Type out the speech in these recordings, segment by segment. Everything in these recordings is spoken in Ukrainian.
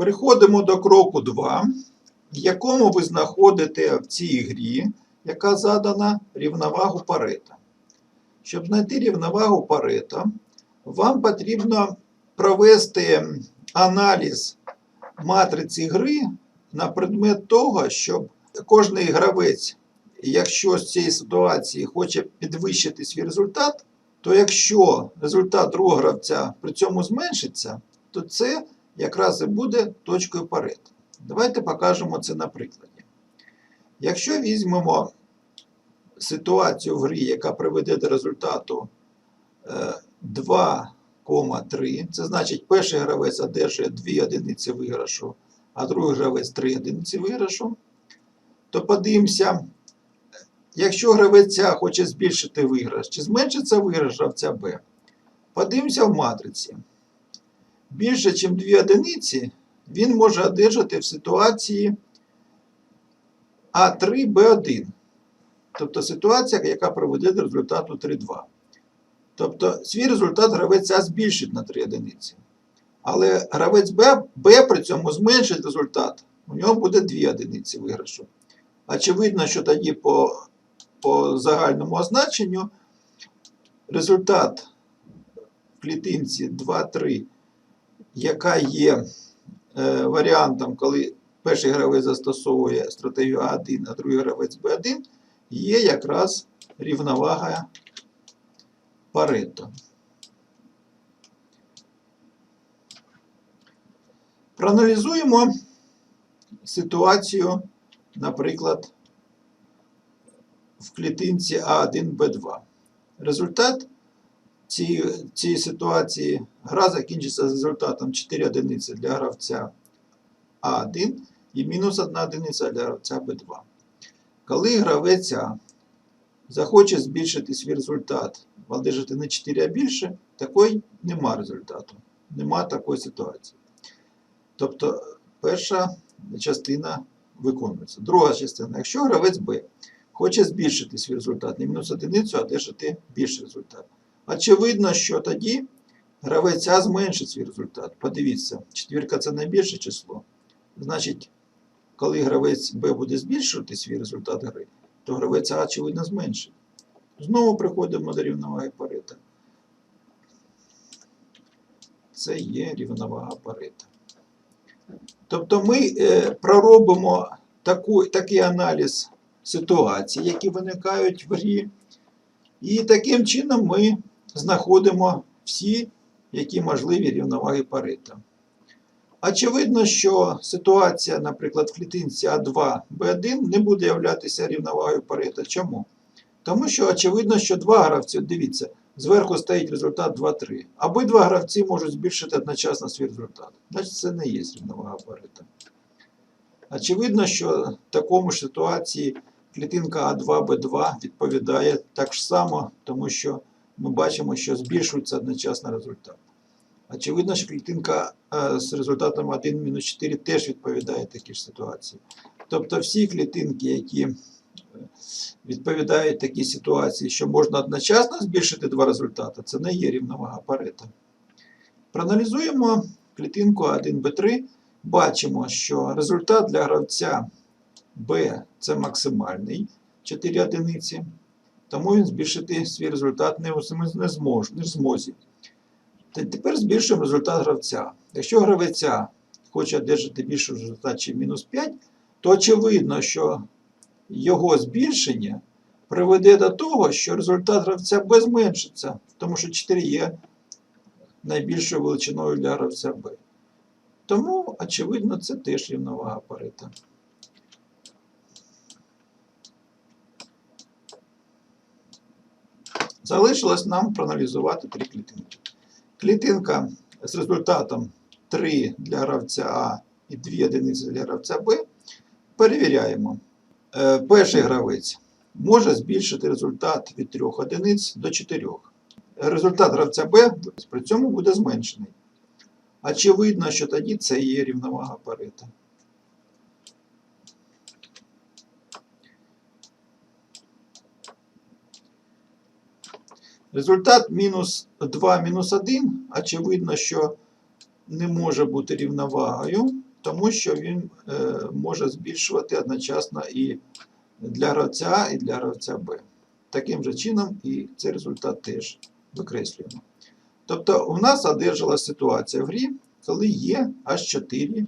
Переходимо до кроку 2, в якому ви знаходите в цій грі, яка задана, рівновагу Парета. Щоб знайти рівновагу Парета, вам потрібно провести аналіз матриці гри на предмет того, щоб кожний гравець, якщо з цієї ситуації хоче підвищити свій результат, то якщо результат другого гравця при цьому зменшиться, то це якраз і буде точкою Парета. Давайте покажемо це на прикладі. Якщо візьмемо ситуацію в грі, яка приведе до результату е, 2,3, це значить перший гравець одержує 2 одиниці виграшу, а другий гравець 3 одиниці виграшу, то подивимося, якщо гравець А хоче збільшити виграш, чи зменшиться виграш гравця Б. Подивимося в матриці. Більше, ніж 2 одиниці, він може одержати в ситуації А3Б1. Тобто ситуація, яка приведе до результату 3,2. Тобто свій результат гравець А збільшить на 3 одиниці. Але гравець Б, Б при цьому зменшить результат. У нього буде 2 одиниці виграшу. Очевидно, що тоді по, по загальному означенню результат в клітинці 2-3, яка є е, варіантом, коли перший гравець застосовує стратегію А1, а другий гравець Б1, є якраз рівновага Парето. Проаналізуємо ситуацію, наприклад, в клітинці А1Б2. Результат цієї ситуації гра закінчиться з результатом 4 одиниці для гравця А1 і мінус 1 одиниця для гравця Б2. Коли гравець А захоче збільшити свій результат, одержати не 4, а більше, такої нема результату. Нема такої ситуації. Тобто перша частина виконується. Друга частина, якщо гравець Б хоче збільшити свій результат не мінус одиницю, а одержати більший результат. Очевидно, що тоді гравець А зменшить свій результат. Подивіться, четвірка це найбільше число. Значить, коли гравець Б буде збільшувати свій результат гри, то гравець А, очевидно, зменшить. Знову приходимо до рівноваги Парета. Це є рівновага Парета. Тобто ми е, проробимо таку, такий аналіз ситуацій, які виникають в грі, і таким чином ми знаходимо всі, які можливі рівноваги Парета. Очевидно, що ситуація, наприклад, в клітинці А2, Б1 не буде являтися рівновагою Парета. Чому? Тому що очевидно, що два гравці, дивіться, зверху стоїть результат 2-3. Обидва гравці можуть збільшити одночасно свій результат. Значить, це не є рівновага Парета. Очевидно, що в такому ж ситуації клітинка А2, Б2 відповідає так само, тому що ми бачимо, що збільшується одночасно результат. Очевидно, що клітинка е, з результатом 1-4 теж відповідає такій ж ситуації. Тобто всі клітинки, які е, відповідають такій ситуації, що можна одночасно збільшити два результати, це не є рівновага Парета. Проаналізуємо клітинку 1b3, бачимо, що результат для гравця B це максимальний 4 одиниці, тому він збільшити свій результат не, не, зможе, не змозі. Тепер збільшуємо результат гравця. Якщо гравця хоче одержати більший результат, чи мінус 5, то очевидно, що його збільшення приведе до того, що результат гравця Б зменшиться, тому що 4 є найбільшою величиною для гравця Б. Тому, очевидно, це теж рівновага Парета. Залишилось нам проаналізувати три клітинки. Клітинка з результатом 3 для гравця А і 2 одиниці для гравця Б. Перевіряємо. Е, Перший гравець може збільшити результат від 3 одиниць до 4. Результат гравця Б при цьому буде зменшений. Очевидно, що тоді це є рівновага Парета. Результат мінус 2 мінус 1, очевидно, що не може бути рівновагою, тому що він е, може збільшувати одночасно і для гравця і для гравця Б. Таким же чином і цей результат теж викреслюємо. Тобто у нас одержалась ситуація в грі, коли є аж 4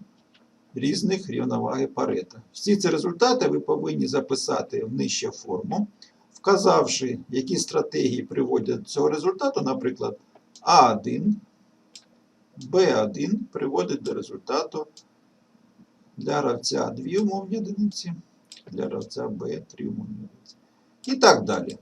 різних рівноваги Парета. Всі ці результати ви повинні записати в нижче форму, вказавши, які стратегії приводять до цього результату, наприклад, А1, Б1 приводить до результату для гравця 2 умовні одиниці, для гравця Б 3 умовні одиниці. І так далі.